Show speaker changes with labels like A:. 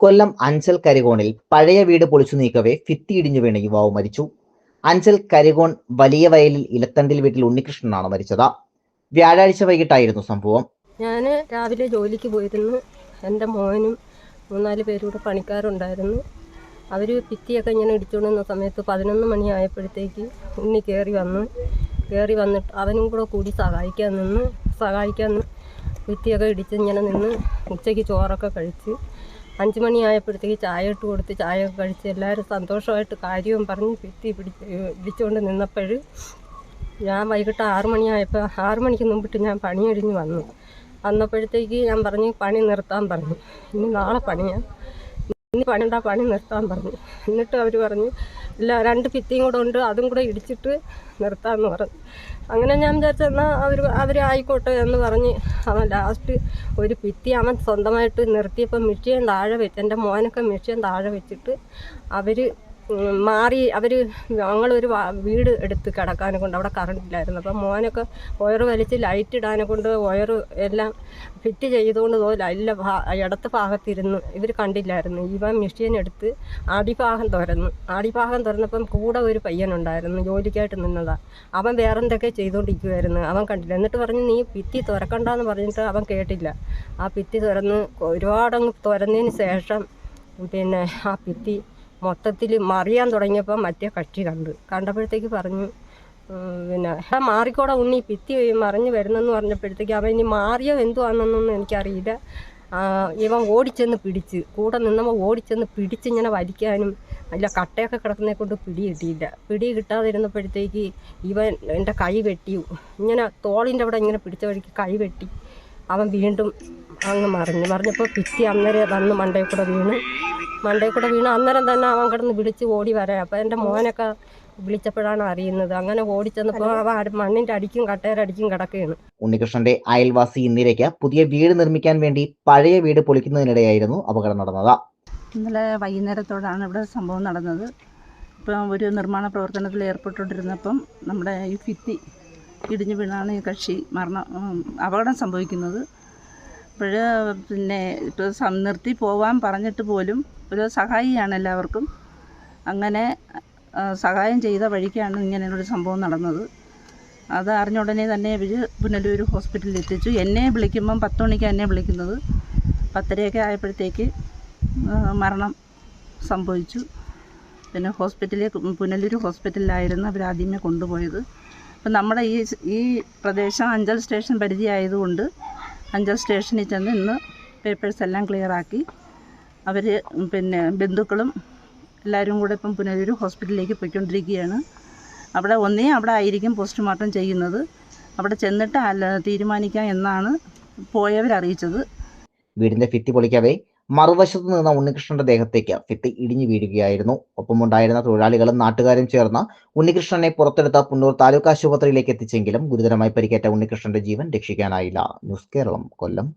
A: കൊല്ലം അഞ്ചൽ കരികോണിൽ പഴയ വീട് പൊളിച്ചു നീക്കവേ ഫിത്തിയിടിഞ്ഞു വീണ യുവാവ് മരിച്ചു. അഞ്ചൽ കരികോൺ വലിയ വയലിൽ ഇലത്തണ്ടിൽ വീട്ടിൽ ഉണ്ണികൃഷ്ണനാണ് മരിച്ചത്. വ്യാഴാഴ്ച വൈകിട്ടായിരുന്നു സംഭവം.
B: ഞാൻ രാവിലെ ജോലിക്ക് പോയിരുന്നു. എന്റെ മോനും മൂന്നാൽ പേരൂടെ പണിക്കാരുണ്ടായിരുന്നു. അവർ ഭിത്തിയൊക്കെ ഇങ്ങനെ ഇടിച്ചുകൊണ്ടിരുന്ന സമയത്ത് പതിനൊന്ന് മണിയായപ്പോഴത്തേക്ക് ഉണ്ണി കയറി വന്നു. കയറി വന്നിട്ട് അവനും കൂടെ കൂടി സഹായിക്കാൻ നിന്ന് സഹായിക്കാൻ ഭിത്തിയൊക്കെ ഇടിച്ച് ഇങ്ങനെ നിന്ന് ഉച്ചയ്ക്ക് ചോറൊക്കെ കഴിച്ച് അഞ്ച് മണിയായപ്പോഴത്തേക്ക് ചായ ഇട്ട് കൊടുത്ത് ചായ കഴിച്ച് എല്ലാവരും സന്തോഷമായിട്ട് കാര്യവും പറഞ്ഞ് ഭിത്തി പിടിച്ച് ഇടിച്ചുകൊണ്ട് നിന്നപ്പോൾ ഞാൻ വൈകിട്ട് ആറു മണിയായപ്പോൾ ആറ് മണിക്ക് മുമ്പിട്ട് ഞാൻ പണി കഴിഞ്ഞ് വന്നു. വന്നപ്പോഴത്തേക്ക് ഞാൻ പറഞ്ഞു പണി നിർത്താൻ പറഞ്ഞു. ഇനി നാളെ പണിയാണ് ഇനി പണിണ്ട പണി നിർത്താൻ പറഞ്ഞു. എന്നിട്ട് അവർ പറഞ്ഞു ഇല്ല രണ്ട് ഭിത്തിയും കൂടെ ഉണ്ട് അതും കൂടെ ഇടിച്ചിട്ട് നിർത്താമെന്ന് പറഞ്ഞു. അങ്ങനെ ഞാൻ വിചാരിച്ചു എന്നാൽ അവർ അവർ ആയിക്കോട്ടെ എന്ന് പറഞ്ഞ് അവൻ ലാസ്റ്റ് ഒരു ഭിത്തി അവൻ സ്വന്തമായിട്ട് നിർത്തിയപ്പോൾ മിഷ്യൻ താഴെ വെച്ച് എന്റെ മോനൊക്കെ മിഷ്യൻ താഴെ വെച്ചിട്ട് അവർ മാറി അവർ ഞങ്ങളൊരു വീട് എടുത്ത് കിടക്കാനെ കൊണ്ട് അവിടെ കറണ്ട് ഇല്ലായിരുന്നു. അപ്പം മോനൊക്കെ വയറ് വലിച്ച് ലൈറ്റ് ഇടാനെ കൊണ്ട് വയറ് എല്ലാം ഫിറ്റ് ചെയ്തുകൊണ്ട് തോന്നില്ല എല്ലാ ഭാ ഇടത്ത് ഭാഗത്തിരുന്ന്. ഇവർ കണ്ടില്ലായിരുന്നു. ഇവൻ മെഷീൻ എടുത്ത് അടിഭാഗം തുറന്നു അടിഭാഗം തുറന്നപ്പം കൂടെ ഒരു പയ്യനുണ്ടായിരുന്നു ജോലിക്കായിട്ട് നിന്നതാണ് അവൻ വേറെന്തൊക്കെ ചെയ്തുകൊണ്ടിരിക്കുമായിരുന്നു അവൻ കണ്ടില്ല. എന്നിട്ട് പറഞ്ഞ് നീ ഭിത്തി തുറക്കണ്ടെന്ന് പറഞ്ഞിട്ട് അവൻ കേട്ടില്ല. ആ ഭിത്തി തുറന്ന് ഒരുപാടങ്ങ് തുറന്നതിന് ശേഷം പിന്നെ ആ ഭിത്തി മൊത്തത്തിൽ മറിയാൻ തുടങ്ങിയപ്പോൾ മറ്റേ കക്ഷി കണ്ടു. കണ്ടപ്പോഴത്തേക്ക് പറഞ്ഞു പിന്നെ ആ മാറിക്കോടെ ഉണ്ണി പിത്തി മറിഞ്ഞ് വരുന്നെന്ന് പറഞ്ഞപ്പോഴത്തേക്ക് അവൻ ഇനി മാറിയോ എന്തുവാണെന്നൊന്നും എനിക്കറിയില്ല. ഇവൻ ഓടിച്ചെന്ന് പിടിച്ച് കൂടെ നിന്നപ്പോൾ ഓടിച്ചെന്ന് പിടിച്ച് ഇങ്ങനെ വലിക്കാനും അല്ല കട്ടയൊക്കെ കിടക്കുന്നതിനെ കൊണ്ട് പിടി കിട്ടിയില്ല. പിടി കിട്ടാതിരുന്നപ്പോഴത്തേക്ക് ഇവൻ എന്റെ കൈ വെട്ടി ഇങ്ങനെ തോളിന്റെ അവിടെ ഇങ്ങനെ പിടിച്ച വഴിക്ക് കൈ വെട്ടി. അവൻ വീണ്ടും അങ്ങ് മറിഞ്ഞു. മറിഞ്ഞപ്പോൾ പിറ്റി അന്നേരം വന്ന് മണ്ടയിൽ കൂടെ വീണ്. മണ്ടയിൽ കൂടെ വീണ്. അന്നേരം തന്നെ അവൻ കിടന്ന് വിളിച്ച് ഓടി വരാം. അപ്പോൾ എന്റെ മോനൊക്കെ വിളിച്ചപ്പോഴാണ് അറിയുന്നത്. അങ്ങനെ ഓടിച്ചെന്നപ്പോൾ അവൻ അടി- മണ്ണിന്റെ അടിക്കും കട്ടേരടിക്കും കിടക്കുകയാണ്.
A: ഉണ്ണികൃഷ്ണന്റെ അയൽവാസി ഇന്ദിരയ്ക്ക് പുതിയ വീട് നിർമ്മിക്കാൻ വേണ്ടി പഴയ വീട് പൊളിക്കുന്നതിനിടെയായിരുന്നു അപകടം നടന്നത്.
C: ഇന്നലെ വൈകുന്നേരത്തോടാണ് ഇവിടെ സംഭവം നടന്നത്. ഇപ്പം ഒരു നിർമ്മാണ പ്രവർത്തനത്തിൽ ഏർപ്പെട്ടുകൊണ്ടിരുന്നപ്പം നമ്മുടെ ഈ ഫിത്തി ഇടിഞ്ഞു വീണാണ് ഈ കക്ഷി മരണം അപകടം സംഭവിക്കുന്നത്. അപ്പോൾ പിന്നെ ഇപ്പോൾ നിർത്തി പോവാൻ പറഞ്ഞിട്ട് പോലും ഒരു സഹായിയാണ് എല്ലാവർക്കും. അങ്ങനെ സഹായം ചെയ്ത വഴിക്കാണ് ഇങ്ങനെയൊരു സംഭവം നടന്നത്. അത് അറിഞ്ഞ ഉടനെ തന്നെ ഇവർ പുനലൂർ ഹോസ്പിറ്റലിൽ എത്തിച്ചു. എന്നെ വിളിക്കുമ്പം പത്ത് മണിക്കാണ് എന്നെ വിളിക്കുന്നത്. പത്തരയൊക്കെ ആയപ്പോഴത്തേക്ക് മരണം സംഭവിച്ചു. പിന്നെ ഹോസ്പിറ്റലിൽ പുനലൂർ ഹോസ്പിറ്റലിലായിരുന്നു അവർ ആദ്യമേ കൊണ്ടുപോയത്. അപ്പം നമ്മുടെ ഈ ഈ പ്രദേശം അഞ്ചൽ സ്റ്റേഷൻ പരിധി ആയതുകൊണ്ട് അഞ്ചൽ സ്റ്റേഷനിൽ ചെന്ന് ഇന്ന് പേപ്പേഴ്സ് എല്ലാം ക്ലിയറാക്കി അവർ പിന്നെ ബന്ധുക്കളും എല്ലാവരും കൂടെ ഇപ്പം പുനലൂർ ഹോസ്പിറ്റലിലേക്ക് പോയിക്കൊണ്ടിരിക്കുകയാണ്. അവിടെ ഒന്നേ അവിടെ ആയിരിക്കും പോസ്റ്റ്മോർട്ടം ചെയ്യുന്നത്. അവിടെ ചെന്നിട്ട് അല്ല തീരുമാനിക്കാം എന്നാണ് പോയവരറിയിച്ചത്.
A: വീടിന്റെ ഫിറ്റ് പൊളിക്കവേ മറുവശത്ത് നിന്ന ഉണ്ണികൃഷ്ണന്റെ ദേഹത്തേക്ക് ഭിത്തി ഇടിഞ്ഞു വീഴുകയായിരുന്നു. ഒപ്പമുണ്ടായിരുന്ന തൊഴിലാളികളും നാട്ടുകാരും ചേർന്ന് ഉണ്ണികൃഷ്ണനെ പുറത്തെടുത്ത പുന്നൂർ താലൂക്ക് ആശുപത്രിയിലേക്ക് എത്തിച്ചെങ്കിലും ഗുരുതരമായി പരിക്കേറ്റ ഉണ്ണികൃഷ്ണന്റെ ജീവൻ രക്ഷിക്കാനായില്ല. ന്യൂസ് കേരളം കൊല്ലം.